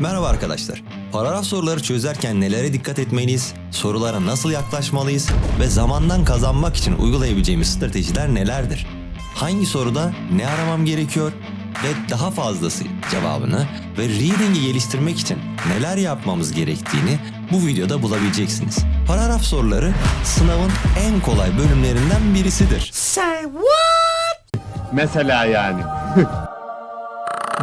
Merhaba arkadaşlar. Paragraf soruları çözerken nelere dikkat etmeliyiz, sorulara nasıl yaklaşmalıyız ve zamandan kazanmak için uygulayabileceğimiz stratejiler nelerdir? Hangi soruda ne aramam gerekiyor ve daha fazlası cevabını ve reading'i geliştirmek için neler yapmamız gerektiğini bu videoda bulabileceksiniz. Paragraf soruları sınavın en kolay bölümlerinden birisidir. Mesela yani.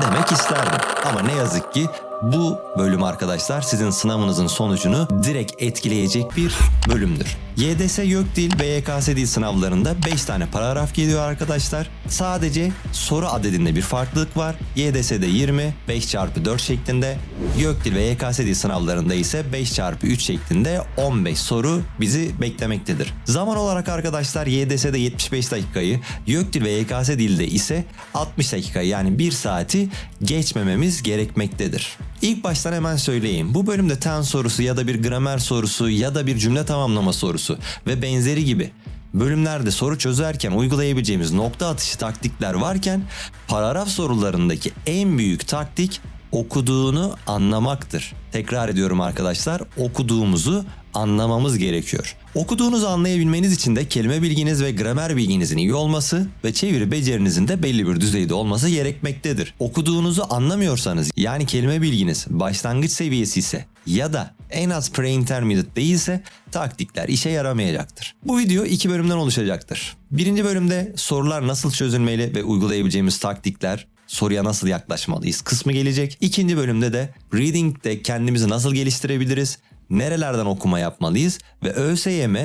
demek isterdim. Ama ne yazık ki bu bölüm arkadaşlar sizin sınavınızın sonucunu direkt etkileyecek bir bölümdür. YDS YÖKDİL ve YKS dil sınavlarında 5 tane paragraf geliyor arkadaşlar. Sadece soru adedinde bir farklılık var. YDS'de 20, 5 çarpı 4 şeklinde. YÖKDİL ve YKS dil sınavlarında ise 5 çarpı 3 şeklinde 15 soru bizi beklemektedir. Zaman olarak arkadaşlar YDS'de 75 dakikayı, YÖKDİL ve YKS dilde ise 60 dakikayı yani 1 saati geçmememiz gerekmektedir. İlk baştan hemen söyleyeyim. Bu bölümde ten sorusu ya da bir gramer sorusu ya da bir cümle tamamlama sorusu ve benzeri gibi bölümlerde soru çözerken uygulayabileceğimiz nokta atışı taktikler varken paragraf sorularındaki en büyük taktik okuduğunu anlamaktır. Tekrar ediyorum arkadaşlar, okuduğumuzu anlamamız gerekiyor. Okuduğunuzu anlayabilmeniz için de kelime bilginiz ve gramer bilginizin iyi olması ve çeviri becerinizin de belli bir düzeyde olması gerekmektedir. Okuduğunuzu anlamıyorsanız yani kelime bilginiz başlangıç seviyesi ise ya da en az pre-intermediate değilse taktikler işe yaramayacaktır. Bu video iki bölümden oluşacaktır. Birinci bölümde sorular nasıl çözülmeli ve uygulayabileceğimiz taktikler, soruya nasıl yaklaşmalıyız kısmı gelecek. İkinci bölümde de reading'de kendimizi nasıl geliştirebiliriz, nerelerden okuma yapmalıyız ve ÖSYM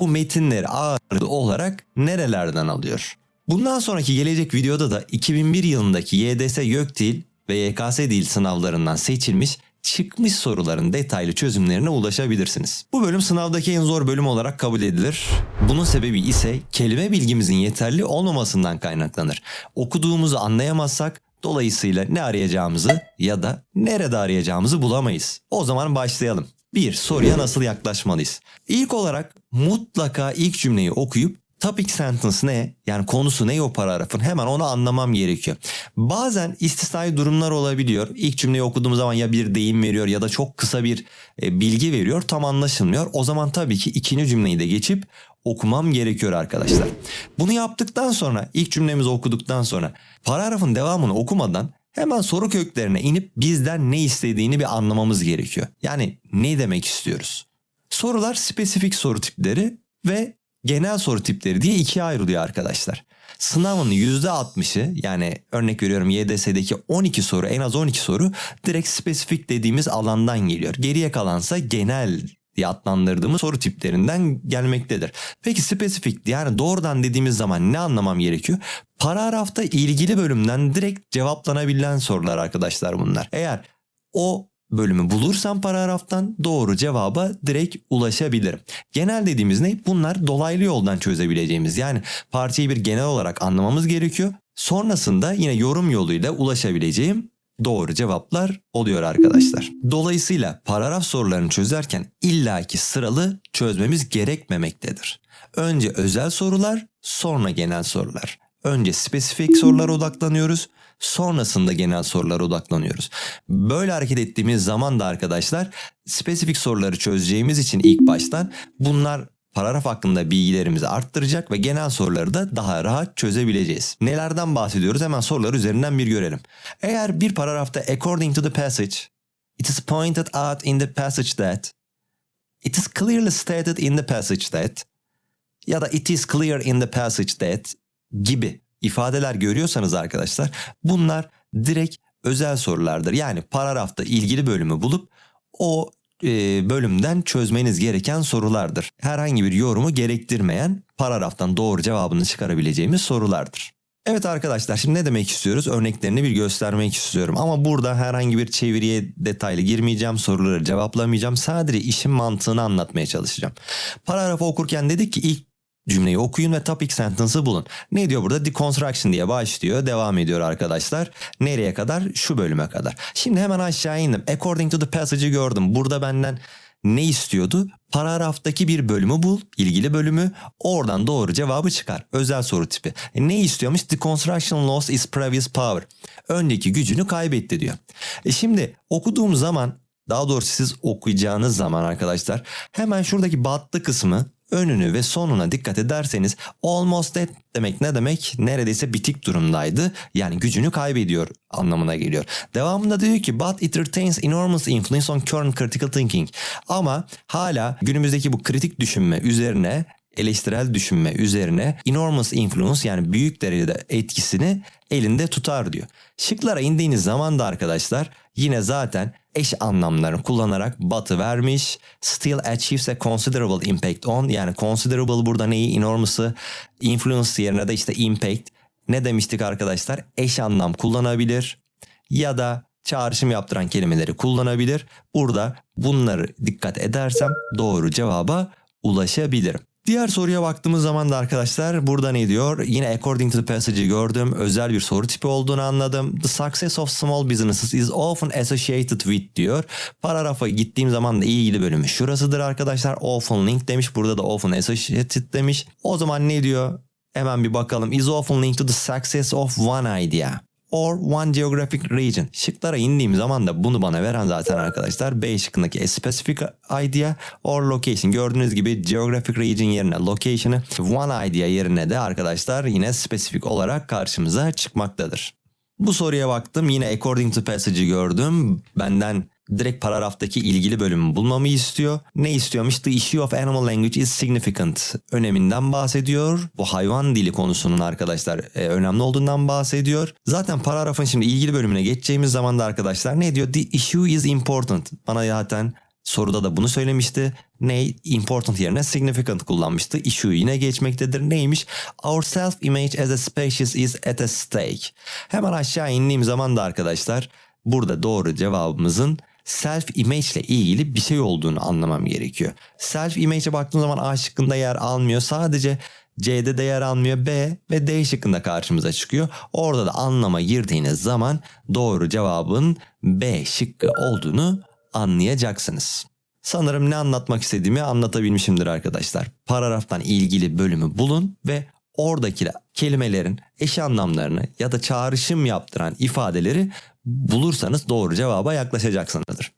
bu metinleri ağırlıklı olarak nerelerden alıyor? Bundan sonraki gelecek videoda da 2001 yılındaki YDS YÖKDİL ve YKS dil sınavlarından seçilmiş çıkmış soruların detaylı çözümlerine ulaşabilirsiniz. Bu bölüm sınavdaki en zor bölüm olarak kabul edilir. Bunun sebebi ise kelime bilgimizin yeterli olmamasından kaynaklanır. Okuduğumuzu anlayamazsak dolayısıyla ne arayacağımızı ya da nerede arayacağımızı bulamayız. O zaman başlayalım. Bir, soruya nasıl yaklaşmalıyız? İlk olarak mutlaka ilk cümleyi okuyup topic sentence ne yani konusu ne o paragrafın hemen onu anlamam gerekiyor. Bazen istisnai durumlar olabiliyor. İlk cümleyi okuduğum zaman ya bir deyim veriyor ya da çok kısa bir e, bilgi veriyor tam anlaşılmıyor. O zaman tabii ki ikinci cümleyi de geçip okumam gerekiyor arkadaşlar. Bunu yaptıktan sonra ilk cümlemizi okuduktan sonra paragrafın devamını okumadan hemen soru köklerine inip bizden ne istediğini bir anlamamız gerekiyor. Yani ne demek istiyoruz? Sorular spesifik soru tipleri ve genel soru tipleri diye ikiye ayrılıyor arkadaşlar. Sınavın %60'ı yani örnek veriyorum YDS'deki 12 soru en az 12 soru direkt spesifik dediğimiz alandan geliyor. Geriye kalansa genel diye adlandırdığımız soru tiplerinden gelmektedir. Peki spesifik yani doğrudan dediğimiz zaman ne anlamam gerekiyor? Paragrafta ilgili bölümden direkt cevaplanabilen sorular arkadaşlar bunlar. Eğer o bölümü bulursam paragraftan doğru cevaba direkt ulaşabilirim. Genel dediğimiz ne? Bunlar dolaylı yoldan çözebileceğimiz. Yani parçayı bir genel olarak anlamamız gerekiyor. Sonrasında yine yorum yoluyla ulaşabileceğim doğru cevaplar oluyor arkadaşlar. Dolayısıyla paragraf sorularını çözerken illaki sıralı çözmemiz gerekmemektedir. Önce özel sorular, sonra genel sorular. Önce spesifik sorulara odaklanıyoruz. Sonrasında genel sorulara odaklanıyoruz. Böyle hareket ettiğimiz zaman da arkadaşlar spesifik soruları çözeceğimiz için ilk baştan bunlar paragraf hakkında bilgilerimizi arttıracak ve genel soruları da daha rahat çözebileceğiz. Nelerden bahsediyoruz hemen sorular üzerinden bir görelim. Eğer bir paragrafta according to the passage it is pointed out in the passage that it is clearly stated in the passage that ya da it is clear in the passage that gibi ifadeler görüyorsanız arkadaşlar bunlar direkt özel sorulardır. Yani paragrafta ilgili bölümü bulup o e, bölümden çözmeniz gereken sorulardır. Herhangi bir yorumu gerektirmeyen paragraftan doğru cevabını çıkarabileceğimiz sorulardır. Evet arkadaşlar şimdi ne demek istiyoruz? Örneklerini bir göstermek istiyorum. Ama burada herhangi bir çeviriye detaylı girmeyeceğim. Soruları cevaplamayacağım. Sadece işin mantığını anlatmaya çalışacağım. Paragrafı okurken dedik ki ilk cümleyi okuyun ve topic sentence'ı bulun. Ne diyor burada? Deconstruction diye başlıyor. Devam ediyor arkadaşlar. Nereye kadar? Şu bölüme kadar. Şimdi hemen aşağı indim. According to the passage'ı gördüm. Burada benden ne istiyordu? Paragraftaki bir bölümü bul, ilgili bölümü, oradan doğru cevabı çıkar. Özel soru tipi. E, ne istiyormuş? The construction loss is previous power. Önceki gücünü kaybetti diyor. E şimdi okuduğum zaman daha doğrusu siz okuyacağınız zaman arkadaşlar hemen şuradaki battı kısmı önünü ve sonuna dikkat ederseniz almost dead demek ne demek? Neredeyse bitik durumdaydı. Yani gücünü kaybediyor anlamına geliyor. Devamında diyor ki but it retains enormous influence on current critical thinking. Ama hala günümüzdeki bu kritik düşünme üzerine eleştirel düşünme üzerine enormous influence yani büyük derecede etkisini elinde tutar diyor. Şıklara indiğiniz zaman da arkadaşlar yine zaten eş anlamlarını kullanarak batı vermiş. Still achieves a considerable impact on yani considerable burada neyi enormous'ı influence yerine de işte impact ne demiştik arkadaşlar eş anlam kullanabilir ya da çağrışım yaptıran kelimeleri kullanabilir. Burada bunları dikkat edersem doğru cevaba ulaşabilirim. Diğer soruya baktığımız zaman da arkadaşlar burada ne diyor? Yine according to the passage'i gördüm. Özel bir soru tipi olduğunu anladım. The success of small businesses is often associated with diyor. Paragrafa gittiğim zaman da ilgili bölümü şurasıdır arkadaşlar. Often link demiş. Burada da often associated demiş. O zaman ne diyor? Hemen bir bakalım. Is often linked to the success of one idea or one geographic region. Şıklara indiğim zaman da bunu bana veren zaten arkadaşlar B şıkkındaki a specific idea or location. Gördüğünüz gibi geographic region yerine location'ı one idea yerine de arkadaşlar yine spesifik olarak karşımıza çıkmaktadır. Bu soruya baktım yine according to passage'ı gördüm. Benden direkt paragraftaki ilgili bölümü bulmamı istiyor. Ne istiyormuş? The issue of animal language is significant. Öneminden bahsediyor. Bu hayvan dili konusunun arkadaşlar e, önemli olduğundan bahsediyor. Zaten paragrafın şimdi ilgili bölümüne geçeceğimiz zaman da arkadaşlar ne diyor? The issue is important. Bana zaten soruda da bunu söylemişti. Ne? Important yerine significant kullanmıştı. Issue yine geçmektedir. Neymiş? Our self image as a species is at a stake. Hemen aşağı indiğim zaman da arkadaşlar burada doğru cevabımızın self image ile ilgili bir şey olduğunu anlamam gerekiyor. Self image'e baktığım zaman A şıkkında yer almıyor. Sadece C'de de yer almıyor. B ve D şıkkında karşımıza çıkıyor. Orada da anlama girdiğiniz zaman doğru cevabın B şıkkı olduğunu anlayacaksınız. Sanırım ne anlatmak istediğimi anlatabilmişimdir arkadaşlar. Paragraftan ilgili bölümü bulun ve oradaki kelimelerin eş anlamlarını ya da çağrışım yaptıran ifadeleri bulursanız doğru cevaba yaklaşacaksınızdır.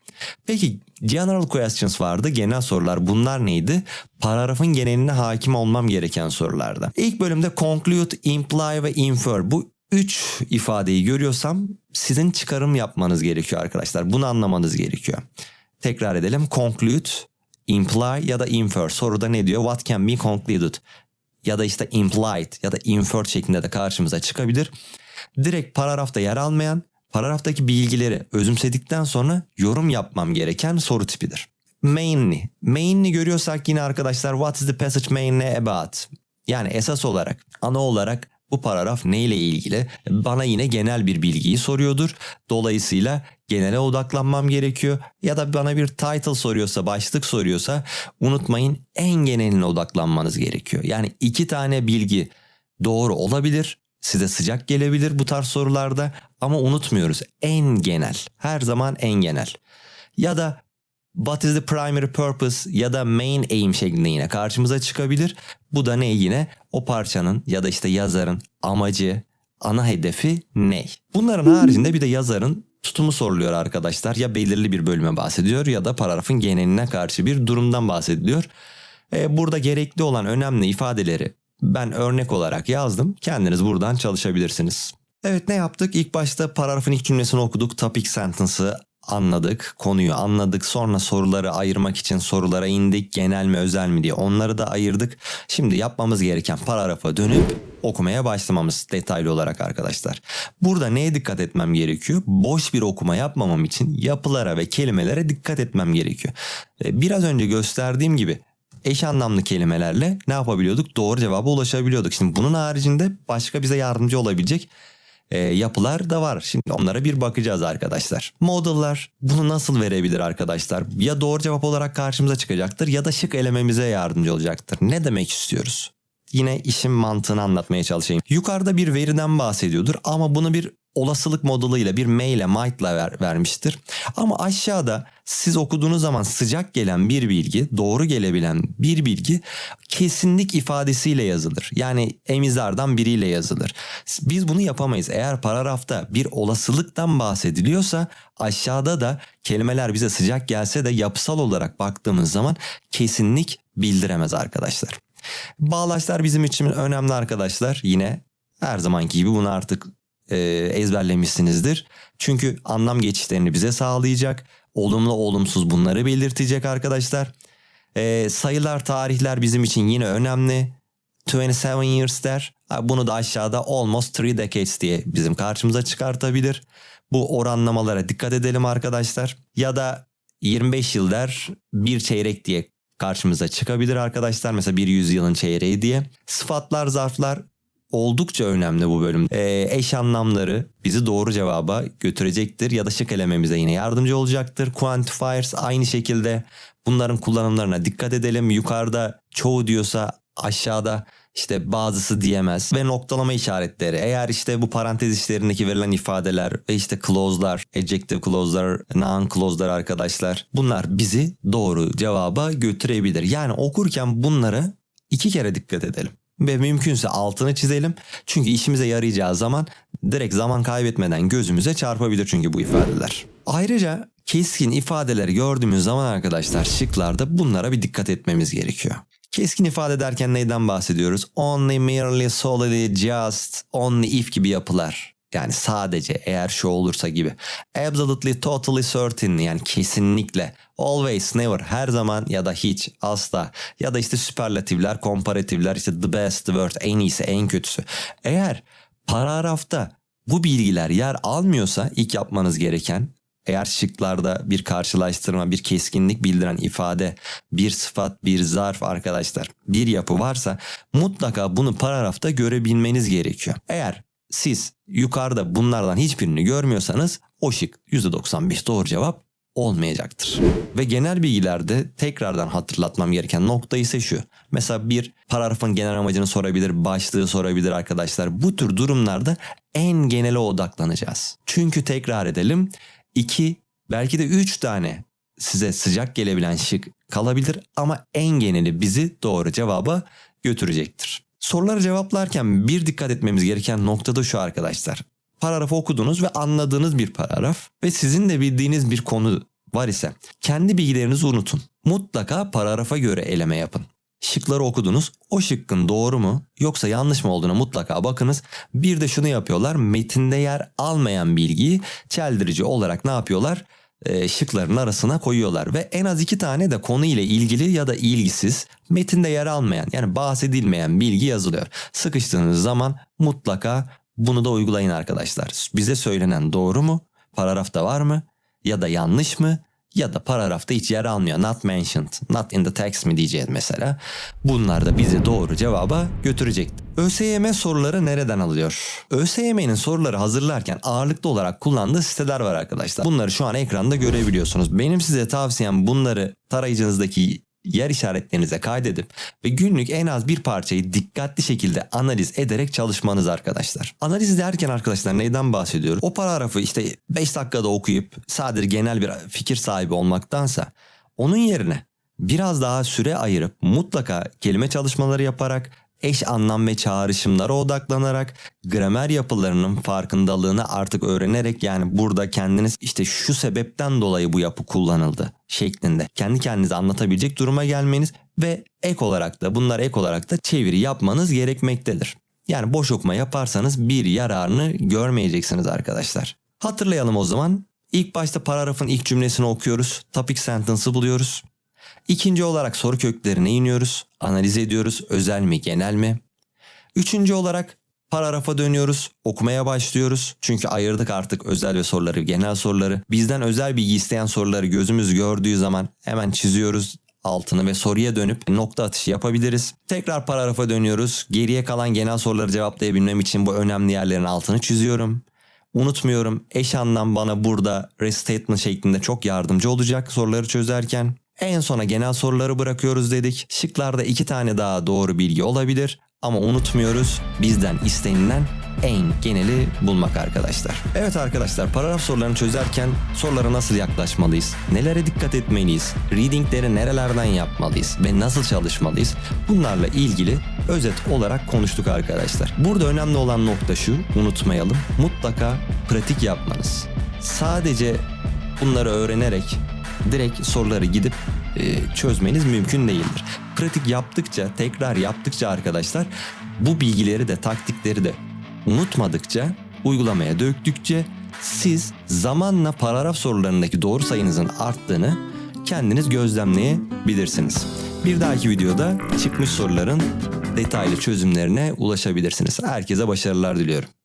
Peki general questions vardı. Genel sorular bunlar neydi? Paragrafın geneline hakim olmam gereken sorularda. İlk bölümde conclude, imply ve infer bu üç ifadeyi görüyorsam sizin çıkarım yapmanız gerekiyor arkadaşlar. Bunu anlamanız gerekiyor. Tekrar edelim. Conclude, imply ya da infer. Soruda ne diyor? What can be concluded? Ya da işte implied ya da inferred şeklinde de karşımıza çıkabilir. Direkt paragrafta yer almayan paragraftaki bilgileri özümsedikten sonra yorum yapmam gereken soru tipidir. Mainly. Mainly görüyorsak yine arkadaşlar what is the passage mainly about? Yani esas olarak, ana olarak bu paragraf neyle ilgili? Bana yine genel bir bilgiyi soruyordur. Dolayısıyla genele odaklanmam gerekiyor. Ya da bana bir title soruyorsa, başlık soruyorsa unutmayın en geneline odaklanmanız gerekiyor. Yani iki tane bilgi doğru olabilir size sıcak gelebilir bu tarz sorularda ama unutmuyoruz en genel. Her zaman en genel. Ya da what is the primary purpose ya da main aim şeklinde yine karşımıza çıkabilir. Bu da ne yine o parçanın ya da işte yazarın amacı, ana hedefi ne? Bunların haricinde bir de yazarın tutumu soruluyor arkadaşlar. Ya belirli bir bölüme bahsediyor ya da paragrafın geneline karşı bir durumdan bahsediliyor. E, burada gerekli olan önemli ifadeleri ben örnek olarak yazdım. Kendiniz buradan çalışabilirsiniz. Evet ne yaptık? İlk başta paragrafın ilk cümlesini okuduk. Topic sentence'ı anladık. Konuyu anladık. Sonra soruları ayırmak için sorulara indik. Genel mi özel mi diye onları da ayırdık. Şimdi yapmamız gereken paragrafa dönüp okumaya başlamamız detaylı olarak arkadaşlar. Burada neye dikkat etmem gerekiyor? Boş bir okuma yapmamam için yapılara ve kelimelere dikkat etmem gerekiyor. Biraz önce gösterdiğim gibi eş anlamlı kelimelerle ne yapabiliyorduk? Doğru cevaba ulaşabiliyorduk. Şimdi bunun haricinde başka bize yardımcı olabilecek e, yapılar da var. Şimdi onlara bir bakacağız arkadaşlar. Model'lar bunu nasıl verebilir arkadaşlar? Ya doğru cevap olarak karşımıza çıkacaktır ya da şık elememize yardımcı olacaktır. Ne demek istiyoruz? Yine işin mantığını anlatmaya çalışayım. Yukarıda bir veriden bahsediyordur ama bunu bir olasılık moduluyla bir maile might'la ver, vermiştir. Ama aşağıda siz okuduğunuz zaman sıcak gelen bir bilgi, doğru gelebilen bir bilgi kesinlik ifadesiyle yazılır. Yani emizardan biriyle yazılır. Biz bunu yapamayız. Eğer paragrafta bir olasılıktan bahsediliyorsa aşağıda da kelimeler bize sıcak gelse de yapısal olarak baktığımız zaman kesinlik bildiremez arkadaşlar. Bağlaçlar bizim için önemli arkadaşlar. Yine her zamanki gibi bunu artık e, ezberlemişsinizdir. Çünkü anlam geçişlerini bize sağlayacak. Olumlu olumsuz bunları belirtecek arkadaşlar. E, sayılar tarihler bizim için yine önemli. 27 years der. Bunu da aşağıda almost 3 decades diye bizim karşımıza çıkartabilir. Bu oranlamalara dikkat edelim arkadaşlar. Ya da 25 yıl der bir çeyrek diye karşımıza çıkabilir arkadaşlar. Mesela bir yüzyılın çeyreği diye. Sıfatlar, zarflar oldukça önemli bu bölüm. Ee, eş anlamları bizi doğru cevaba götürecektir ya da şık elememize yine yardımcı olacaktır. Quantifiers aynı şekilde bunların kullanımlarına dikkat edelim. Yukarıda çoğu diyorsa aşağıda işte bazısı diyemez ve noktalama işaretleri. Eğer işte bu parantez işlerindeki verilen ifadeler ve işte clause'lar, adjective clause'lar, noun clause'lar arkadaşlar bunlar bizi doğru cevaba götürebilir. Yani okurken bunları iki kere dikkat edelim ve mümkünse altını çizelim. Çünkü işimize yarayacağı zaman direkt zaman kaybetmeden gözümüze çarpabilir çünkü bu ifadeler. Ayrıca keskin ifadeleri gördüğümüz zaman arkadaşlar şıklarda bunlara bir dikkat etmemiz gerekiyor. Keskin ifade derken neyden bahsediyoruz? Only, merely, solely, just, only, if gibi yapılar. Yani sadece eğer şu olursa gibi. Absolutely, totally certain yani kesinlikle. Always, never, her zaman ya da hiç, asla. Ya da işte süperlatifler, komparatifler, işte the best, the worst, en iyisi, en kötüsü. Eğer paragrafta bu bilgiler yer almıyorsa ilk yapmanız gereken eğer şıklarda bir karşılaştırma, bir keskinlik bildiren ifade, bir sıfat, bir zarf arkadaşlar, bir yapı varsa mutlaka bunu paragrafta görebilmeniz gerekiyor. Eğer siz yukarıda bunlardan hiçbirini görmüyorsanız o şık %95 doğru cevap olmayacaktır. Ve genel bilgilerde tekrardan hatırlatmam gereken nokta ise şu. Mesela bir paragrafın genel amacını sorabilir, başlığı sorabilir arkadaşlar. Bu tür durumlarda en genele odaklanacağız. Çünkü tekrar edelim. 2 belki de 3 tane size sıcak gelebilen şık kalabilir ama en geneli bizi doğru cevaba götürecektir. Soruları cevaplarken bir dikkat etmemiz gereken nokta da şu arkadaşlar. Paragrafı okudunuz ve anladığınız bir paragraf ve sizin de bildiğiniz bir konu var ise kendi bilgilerinizi unutun. Mutlaka paragrafa göre eleme yapın. Şıkları okudunuz. O şıkkın doğru mu yoksa yanlış mı olduğuna mutlaka bakınız. Bir de şunu yapıyorlar. Metinde yer almayan bilgiyi çeldirici olarak ne yapıyorlar? e, şıkların arasına koyuyorlar ve en az iki tane de konu ile ilgili ya da ilgisiz metinde yer almayan yani bahsedilmeyen bilgi yazılıyor. Sıkıştığınız zaman mutlaka bunu da uygulayın arkadaşlar. Bize söylenen doğru mu? Paragrafta var mı? Ya da yanlış mı? Ya da paragrafta hiç yer almıyor. Not mentioned, not in the text mi diyeceğiz mesela. Bunlar da bizi doğru cevaba götürecek. ÖSYM soruları nereden alıyor? ÖSYM'nin soruları hazırlarken ağırlıklı olarak kullandığı siteler var arkadaşlar. Bunları şu an ekranda görebiliyorsunuz. Benim size tavsiyem bunları tarayıcınızdaki yer işaretlerinize kaydedip ve günlük en az bir parçayı dikkatli şekilde analiz ederek çalışmanız arkadaşlar. Analiz derken arkadaşlar neyden bahsediyoruz? O paragrafı işte 5 dakikada okuyup sadece genel bir fikir sahibi olmaktansa onun yerine biraz daha süre ayırıp mutlaka kelime çalışmaları yaparak eş anlam ve çağrışımlara odaklanarak gramer yapılarının farkındalığını artık öğrenerek yani burada kendiniz işte şu sebepten dolayı bu yapı kullanıldı şeklinde kendi kendinize anlatabilecek duruma gelmeniz ve ek olarak da bunlar ek olarak da çeviri yapmanız gerekmektedir. Yani boş okuma yaparsanız bir yararını görmeyeceksiniz arkadaşlar. Hatırlayalım o zaman. İlk başta paragrafın ilk cümlesini okuyoruz. Topic sentence'ı buluyoruz. İkinci olarak soru köklerine iniyoruz. Analiz ediyoruz. Özel mi genel mi? Üçüncü olarak paragrafa dönüyoruz. Okumaya başlıyoruz. Çünkü ayırdık artık özel ve soruları, genel soruları. Bizden özel bilgi isteyen soruları gözümüz gördüğü zaman hemen çiziyoruz altını ve soruya dönüp nokta atışı yapabiliriz. Tekrar paragrafa dönüyoruz. Geriye kalan genel soruları cevaplayabilmem için bu önemli yerlerin altını çiziyorum. Unutmuyorum eş anlam bana burada restatement şeklinde çok yardımcı olacak soruları çözerken. En sona genel soruları bırakıyoruz dedik. Şıklarda iki tane daha doğru bilgi olabilir ama unutmuyoruz bizden istenilen en geneli bulmak arkadaşlar. Evet arkadaşlar paragraf sorularını çözerken sorulara nasıl yaklaşmalıyız? Nelere dikkat etmeliyiz? Readingleri nerelerden yapmalıyız? Ve nasıl çalışmalıyız? Bunlarla ilgili özet olarak konuştuk arkadaşlar. Burada önemli olan nokta şu unutmayalım. Mutlaka pratik yapmanız. Sadece bunları öğrenerek direkt soruları gidip e, çözmeniz mümkün değildir. Pratik yaptıkça, tekrar yaptıkça arkadaşlar bu bilgileri de taktikleri de unutmadıkça, uygulamaya döktükçe siz zamanla paragraf sorularındaki doğru sayınızın arttığını kendiniz gözlemleyebilirsiniz. Bir dahaki videoda çıkmış soruların detaylı çözümlerine ulaşabilirsiniz. Herkese başarılar diliyorum.